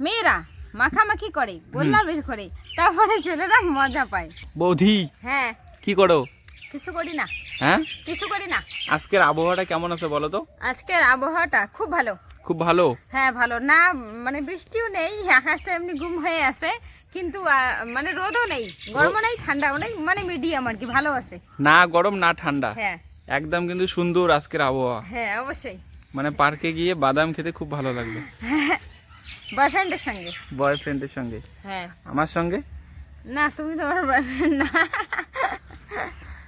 মেয়েরা মাখামাখি করে গোল্লা বের করে তারপরে ছেলেরা মজা পায়। বৌদি হ্যাঁ। কি করো? কিছু করি না। হ্যাঁ? কিছু করি না। আজকের আবহাওয়াটা কেমন আছে বলো তো? আজকের আবহাওয়াটা খুব ভালো। খুব ভালো? হ্যাঁ ভালো। না মানে বৃষ্টিও নেই আকাশটা এমনি গুম হয়ে আছে কিন্তু মানে রোদও নেই গরমও নেই ঠান্ডাও নেই মানে মিডিয়াম আর কি ভালো আছে। না গরম না ঠান্ডা। হ্যাঁ। একদম কিন্তু সুন্দর আজকের আবহাওয়া। হ্যাঁ অবশ্যই। মানে পার্কে গিয়ে বাদাম খেতে খুব ভালো লাগবে। বয়ফ্রেন্ডের সঙ্গে। বয়ফ্রেন্ডের সঙ্গে? হ্যাঁ। আমার সঙ্গে? না তুমি বয়ফ্রেন্ড না।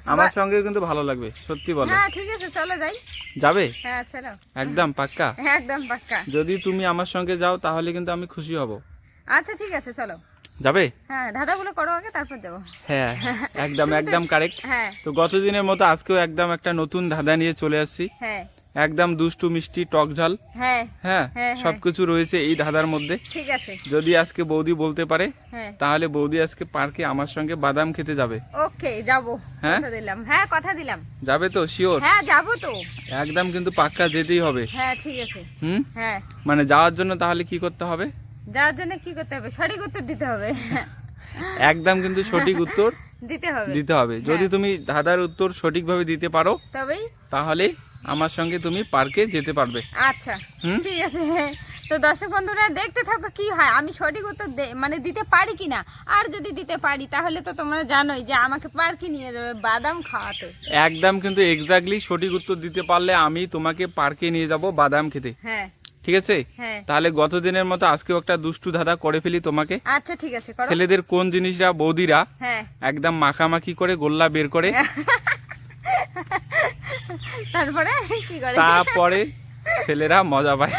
আমার সঙ্গে কিন্তু ভালো লাগবে সত্যি বলো। হ্যাঁ ঠিক আছে চলো যাই। যাবে? হ্যাঁ চলো। একদম পাক্কা? একদম পাক্কা। যদি তুমি আমার সঙ্গে যাও তাহলে কিন্তু আমি খুশি হব। আচ্ছা ঠিক আছে চলো। যাবে? হ্যাঁ ধাঁধাগুলো করো আগে তারপর দেবো। হ্যাঁ একদম একদম কারেক্ট হ্যাঁ। তো গতদিনের মতো আজকেও একদম একটা নতুন ধাঁধা নিয়ে চলে আসছি। হ্যাঁ। একদম দুষ্টু মিষ্টি টক ঝাল। হ্যাঁ হ্যাঁ হ্যাঁ, সবকিছু রয়েছে এই ধাঁধার মধ্যে। ঠিক আছে। যদি আজকে বৌদি বলতে পারে হ্যাঁ। তাহলে বৌদি আজকে পার্কে আমার সঙ্গে বাদাম খেতে যাবে। ওকে যাব। হ্যাঁ? কথা দিলাম। হ্যাঁ কথা দিলাম। যাবে তো শিওর হ্যাঁ যাব তো। একদম কিন্তু পাক্কা যেতেই হবে। হ্যাঁ ঠিক আছে। হুম? হ্যাঁ। মানে যাওয়ার জন্য তাহলে কি করতে হবে? যাওয়ার জন্য কি করতে হবে? সঠিক উত্তর দিতে হবে। একদম কিন্তু সঠিক উত্তর দিতে হবে। দিতে হবে। যদি তুমি ধাঁধার উত্তর সঠিকভাবে দিতে পারো তবেই তাহলে আমার সঙ্গে তুমি পার্কে যেতে পারবে। আচ্ছা ঠিক আছে। তো দর্শক বন্ধুরা দেখতে থাকো কি হয়। আমি সঠিক উত্তর মানে দিতে পারি কিনা? আর যদি দিতে পারি তাহলে তো তোমরা জানোই যে আমাকে পার্কে নিয়ে যাবে বাদাম খাওয়াতে। একদম কিন্তু এক্স্যাক্টলি সঠিক উত্তর দিতে পারলে আমি তোমাকে পার্কে নিয়ে যাব বাদাম খেতে। হ্যাঁ। ঠিক আছে? হ্যাঁ। তাহলে গত দিনের মতো আজকেও একটা দুষ্টু ধাঁধা করে ফেলি তোমাকে। আচ্ছা ঠিক আছে ছেলেদের কোন জিনিসরা বৌদিরা হ্যাঁ। একদম মাখামাখি করে গোল্লা বের করে। তারপরে কি করে? তারপরে ছেলেরা মজা পায়।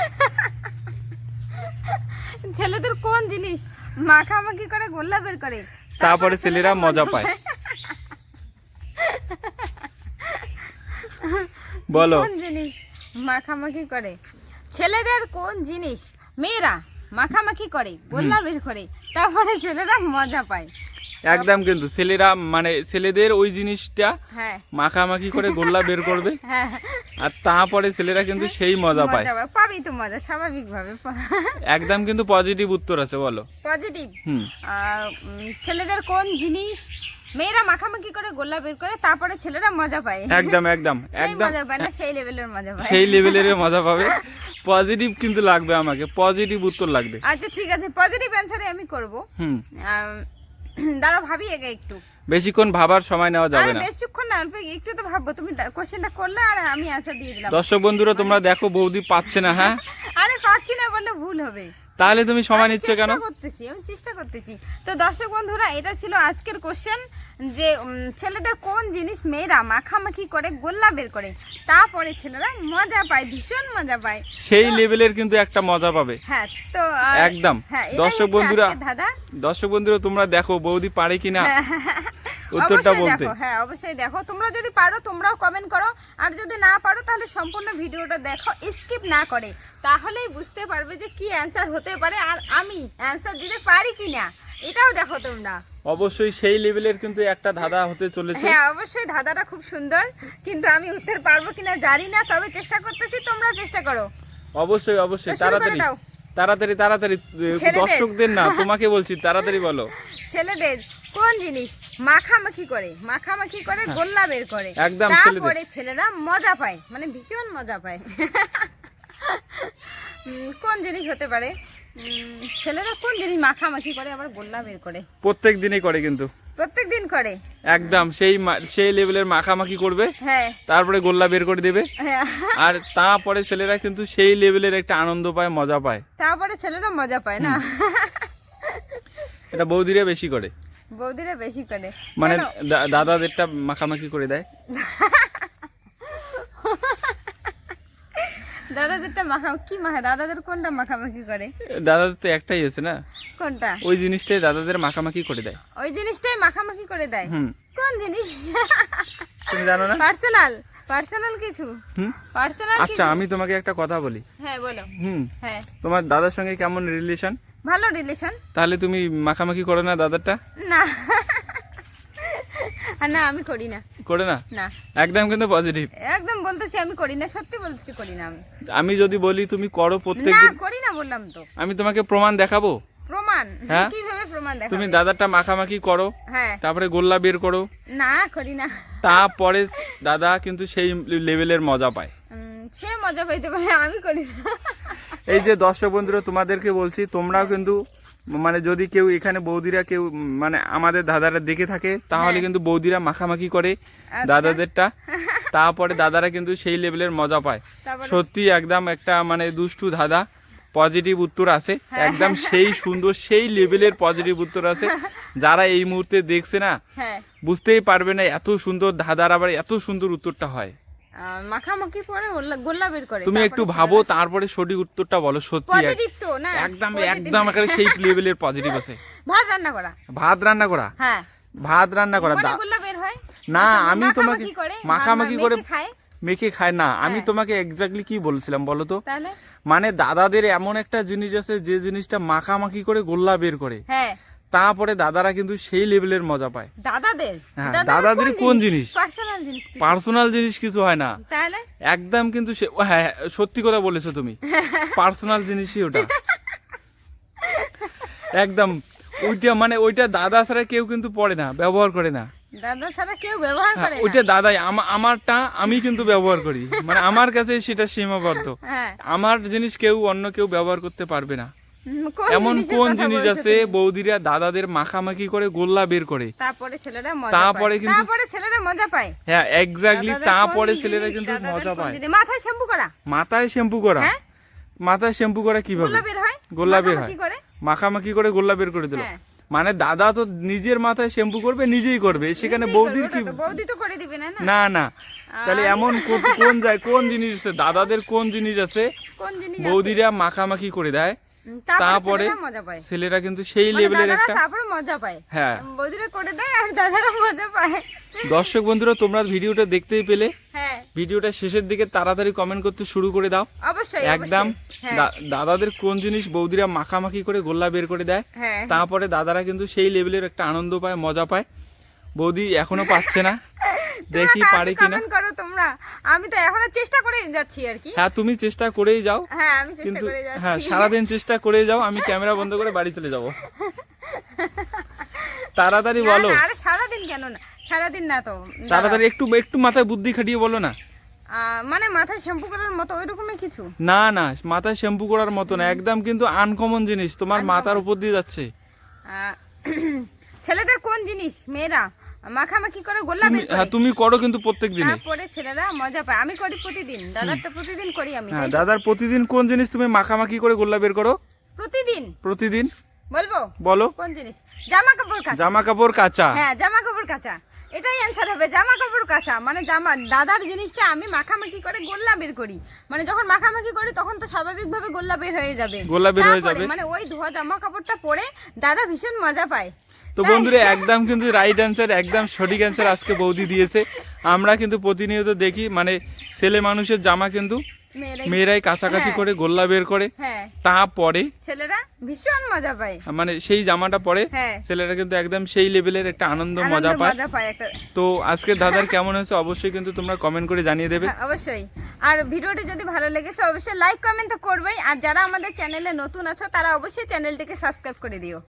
ছেলেদের কোন জিনিস? মাখামাখি করে গোল্লা বের করে। তারপরে ছেলেরা মজা পায়। বলো। কোন জিনিস মাখামাখি করে? ছেলেদের কোন জিনিস? মেয়েরা মাখামাখি করে গোল্লা বের করে তারপরে ছেলেরা মজা পায়। একদম কিন্তু ছেলেরা মানে ছেলেদের ওই জিনিসটা হ্যাঁ। মাখামাখি করে গোল্লা বের করবে। হ্যাঁ। আর তারপরে ছেলেরা কিন্তু সেই মজা পায়। পাবি তো মজা স্বাভাবিকভাবে একদম কিন্তু পজিটিভ উত্তর আছে বলো। পজিটিভ ছেলেদের কোন জিনিস মেয়েরা মাখামাখি করে গোল্লা বের করে তারপরে ছেলেরা মজা পায়। একদম একদম একদম। মজা পায় না সেই লেভেলের মজা পায়। সেই লেভেলের মজা পাবে। পজিটিভ কিন্তু লাগবে আমাকে পজিটিভ উত্তর লাগবে। আচ্ছা ঠিক আছে পজিটিভ অ্যান্সারে আমি করব। হুম। দাঁড়া ভাবি আগে একটু। বেশিক্ষণ ভাবার সময় নেওয়া যাবে না। বেশিক্ষণ না একটু তো ভাববো তুমি কোশ্চেনটা করলে আর আমি আশা দিয়ে দিলাম। দর্শক বন্ধুরা তোমরা দেখো বৌদি পাচ্ছে না হ্যাঁ? আরে পাচ্ছি না বললে ভুল হবে। তাহলে তুমি সময় নিচ্ছ কেন? করতেছি আমি চেষ্টা করতেছি। তো দর্শক বন্ধুরা এটা ছিল আজকের কোশ্চেন যে ছেলেদের কোন জিনিস মেয়েরা মাখামাখি করে গোল্লা বের করে? তারপরে ছেলেরা মজা পায় ভীষণ মজা পায়। সেই লেভেলের কিন্তু একটা মজা পাবে। হ্যাঁ তো একদম। হ্যাঁ দর্শক বন্ধুরা, ধাঁধা। দর্শক বন্ধুরা তোমরা দেখো বৌদি পারে কিনা। উত্তরটা বলতে। হ্যাঁ অবশ্যই দেখো। তোমরা যদি পারো তোমরাও কমেন্ট করো। আর যদি না পারো তাহলে সম্পূর্ণ ভিডিওটা দেখো স্কিপ না করে। তাহলেই বুঝতে পারবে যে কি অ্যান্সার হতে পারে আর আমি অ্যান্সার দিতে পারি কিনা। এটাও দেখো তোমরা। অবশ্যই সেই লেভেলের কিন্তু একটা ধাঁধা হতে চলেছে। হ্যাঁ অবশ্যই ধাঁধাটা খুব সুন্দর। কিন্তু আমি উত্তর পারব কিনা জানি না তবে চেষ্টা করতেছি তোমরা চেষ্টা করো। অবশ্যই অবশ্যই তাড়াতাড়ি। তাড়াতাড়ি তাড়াতাড়ি। দর্শকদের না তোমাকে বলছি তাড়াতাড়ি বলো। ছেলেদের কোন জিনিস মাখামাখি করে মাখামাখি করে গোল্লা বের করে। হ্যাঁ। একদম। তারপরে ছেলেরা মজা পায় মানে ভীষণ মজা পায়। কোন জিনিস হতে পারে? ছেলেরা কোন জিনিস মাখামাখি করে আবার গোল্লা বের করে? প্রত্যেক দিনই করে কিন্তু। প্রত্যেক দিন করে? একদম সেই সেই লেভেলের মাখামাখি করবে হ্যাঁ। তারপরে গোল্লা বের করে দেবে। হ্যাঁ। আর তারপরে ছেলেরা কিন্তু সেই লেভেলের একটা আনন্দ পায় মজা পায়। তারপরে ছেলেরা মজা পায় না? এটা বৌদিরা বেশি করে। বৌদিরা বেশি করে। মানে দাদাদেরটা মাখামাখি করে দেয়? দাদাদেরটা মাখা কি মাখা? দাদাদের কোনটা মাখামাখি করে? দাদাদের তো একটাই আছে না? কোনটা? ওই জিনিসটাই দাদাদের মাখামাখি করে দেয়। ওই জিনিসটাই মাখামাখি করে দেয়? হুম। কোন জিনিস? তুমি জানো না? পার্সোনাল। পার্সোনাল কিছু? হুম? পার্সোনাল আচ্ছা আমি তোমাকে একটা কথা বলি। হ্যাঁ বলো। হুম। হ্যাঁ। তোমার দাদার সঙ্গে কেমন রিলেশন ভালো রিলেশন তাহলে তুমি মাখামাখি করো না দাদারটা? না। না আমি করি না। করে না? না। একদম কিন্তু পজিটিভ একদম বলতেছি আমি করি না সত্যি বলতেছি করি না আমি। আমি যদি বলি তুমি করো প্রত্যেক না করি না বললাম তো। আমি তোমাকে প্রমাণ দেখাবো? প্রমাণ? হ্যাঁ? কীভাবে প্রমাণ তুমি দাদারটা মাখামাখি করো হ্যাঁ। তারপরে গোল্লা বের করো। না করি না। তারপরে দাদা কিন্তু সেই লেভেলের মজা পায়। সে মজা পাইতে পারে আমি করি না। এই যে দর্শক বন্ধুরা তোমাদেরকে বলছি তোমরাও কিন্তু মানে যদি কেউ এখানে বৌদিরা কেউ মানে আমাদের দাদারা দেখে থাকে তাহলে হ্যাঁ। কিন্তু বৌদিরা মাখামাখি করে আচ্ছা। দাদাদেরটা তারপরে দাদারা কিন্তু সেই লেভেলের মজা পায়? সত্যি একদম একটা মানে দুষ্টু দাদা পজিটিভ উত্তর আছে হ্যাঁ। একদম সেই সুন্দর সেই লেভেলের পজিটিভ উত্তর আছে যারা এই মুহূর্তে দেখছে না হ্যাঁ বুঝতেই পারবে না এত সুন্দর দাদার আবার এত সুন্দর উত্তরটা হয় মাখামাখি পরে গোল্লা বের করে তুমি একটু ভাবো তারপরে সঠিক উত্তরটা বলো সত্যি পজিটিভ তো না একদম একদম একেবারে সেই লেভেলের পজিটিভ আছে। ভাত রান্না করা। ভাত রান্না করা? হ্যাঁ। ভাত রান্না করা মানে গোল্লা বের হয়? না আমি তোমাকে মাখামাখি করে মেখে খায়। না আমি হ্যাঁ। তোমাকে এক্স্যাক্টলি কি বলছিলাম বলো তো? মানে দাদাদের এমন একটা জিনিস আছে যে জিনিসটা মাখামাখি করে গোল্লা বের করে। হ্যাঁ। তারপরে দাদারা কিন্তু সেই লেভেলের মজা পায়। দাদাদের? হ্যাঁ, দাদাদের কোন জিনিস? পার্সোনাল জিনিস কিছু। পার্সোনাল জিনিস কিছু হয় না। তাহলে? একদম কিন্তু হ্যাঁ হ্যাঁ, সত্যি কথা বলেছ তুমি। পার্সোনাল জিনিসই ওটা। একদম ওইটা মানে ওইটা দাদা ছাড়া কেউ কিন্তু পড়ে না ব্যবহার করে না। দাদা ছাড়া কেউ ব্যবহার হ্যাঁ, করে না। ওইটা দাদাই আমারটা আমি কিন্তু ব্যবহার করি। মানে আমার কাছে সেটা সীমাবদ্ধ। আমার জিনিস কেউ অন্য কেউ ব্যবহার করতে পারবে না। এমন কোন জিনিস আছে বৌদিরা দাদাদের মাখামাখি করে গোল্লা বের করে। তারপরে ছেলেরা মজা তারপরে কিন্তু- তারপরে ছেলেরা মজা পায়। হ্যাঁ এক্স্যাক্টলি তারপরে ছেলেরা কিন্তু মজা পায়। মাথায় শ্যাম্পু করা। মাথায় শ্যাম্পু করা। হ্যাঁ? মাথায় শ্যাম্পু করা কীভাবে? গোল্লা বের হয়? গোল্লা বের হয়। মাখামাখি করে গোল্লা বের করে দিল। হ্যাঁ। মানে দাদা তো নিজের মাথায় শ্যাম্পু করবে নিজেই করবে। সেখানে বৌদির কি বৌদি তো করে দিবে না না? না তাহলে এমন কোন যায় কোন জিনিস আছে? দাদাদের কোন জিনিস আছে? বৌদিরা মাখামাখি করে দেয়। তারপরে ছেলেরা কিন্তু সেই মানে লেভেলের একটা তারপরে মজা পায়। হ্যাঁ। বৌদিরা করে দেয় আর দাদারা মজা পায়। দর্শক বন্ধুরা তোমরা ভিডিওটা দেখতেই পেলে। হ্যাঁ। ভিডিওটা শেষের দিকে তাড়াতাড়ি কমেন্ট করতে শুরু করে দাও। অবশ্যই একদম। হ্যাঁ। দাদাদের কোন জিনিস বৌদিরা মাখামাখি করে গোল্লা বের করে দেয় হ্যাঁ। তারপরে দাদারা কিন্তু সেই লেভেলের একটা আনন্দ পায় মজা পায়। বৌদি এখনও পাচ্ছে না। দেখি পারে কিনা। কমেন্ট করো তোমরা। আমি তো এখনও চেষ্টা করে যাচ্ছি আর কি। হ্যাঁ তুমি চেষ্টা করেই যাও। হ্যাঁ আমি চেষ্টা করে যাচ্ছি। হ্যাঁ সারাদিন চেষ্টা করেই যাও আমি ক্যামেরা বন্ধ করে বাড়ি চলে যাব। তাড়াতাড়ি বলো। আরে সারাদিন কেন না? সারাদিন না তো তাড়াতাড়ি একটু একটু মাথায় বুদ্ধি খাটিয়ে বলো না। মানে মাথায় শ্যাম্পু করার মতো ওই রকমই কিছু? না না মাথায় শ্যাম্পু করার মতো না। একদম কিন্তু আনকমন জিনিস। তোমার মাথার উপর দিয়ে যাচ্ছে। ছেলেদের কোন জিনিস? মেয়েরা? মাখামাখি করে গোল্লা বের হ্যাঁ তুমি করো কিন্তু প্রত্যেক দিনে তারপরে ছেলেরা মজা পায়। আমি করি প্রতিদিন। দাদারটা প্রতিদিন করি আমি হ্যাঁ দাদার প্রতিদিন কোন জিনিস তুমি মাখামাখি করে গোল্লা বের করো? প্রতিদিন? প্রতিদিন। বলব? বলো। কোন জিনিস? জামা কাপড় কাচা। জামা কাপড় কাঁচা। হ্যাঁ জামা কাপড় কাচা। এটাই অ্যান্সার হবে জামা কাপড় কাচা। মানে জামা দাদার জিনিসটা আমি মাখামাখি করে গোল্লা বের করি। মানে যখন মাখামাখি করি তখন তো স্বাভাবিকভাবে গোল্লা বের হয়ে যাবে। গোল্লা বের হয়ে যাবে। মানে ওই ধোয়া জামা কাপড়টা পরে দাদা ভীষণ মজা পায়। তো বন্ধুরা একদম কিন্তু রাইট অ্যান্সার একদম সঠিক অ্যান্সার আজকে বৌদি দিয়েছে। আমরা কিন্তু প্রতিনিয়ত দেখি মানে ছেলে মানুষের জামা কিন্তু মেয়েরাই কাছাকাছি হ্যাঁ। করে গোল্লা বের করে। হ্যাঁ। তারপরে ছেলেরা ভীষণ মজা পায়। মানে সেই জামাটা পরে হ্যাঁ। ছেলেরা কিন্তু একদম সেই লেভেলের একটা আনন্দ মজা পায়। তো আজকে দাদার কেমন হয়েছে অবশ্যই কিন্তু তোমরা কমেন্ট করে জানিয়ে দেবে। অবশ্যই। আর ভিডিওটি যদি ভালো লেগেছে অবশ্যই লাইক কমেন্ট তো করবেই। আর যারা আমাদের চ্যানেলে নতুন আছো তারা অবশ্যই চ্যানেলটিকে সাবস্ক্রাইব করে দিও।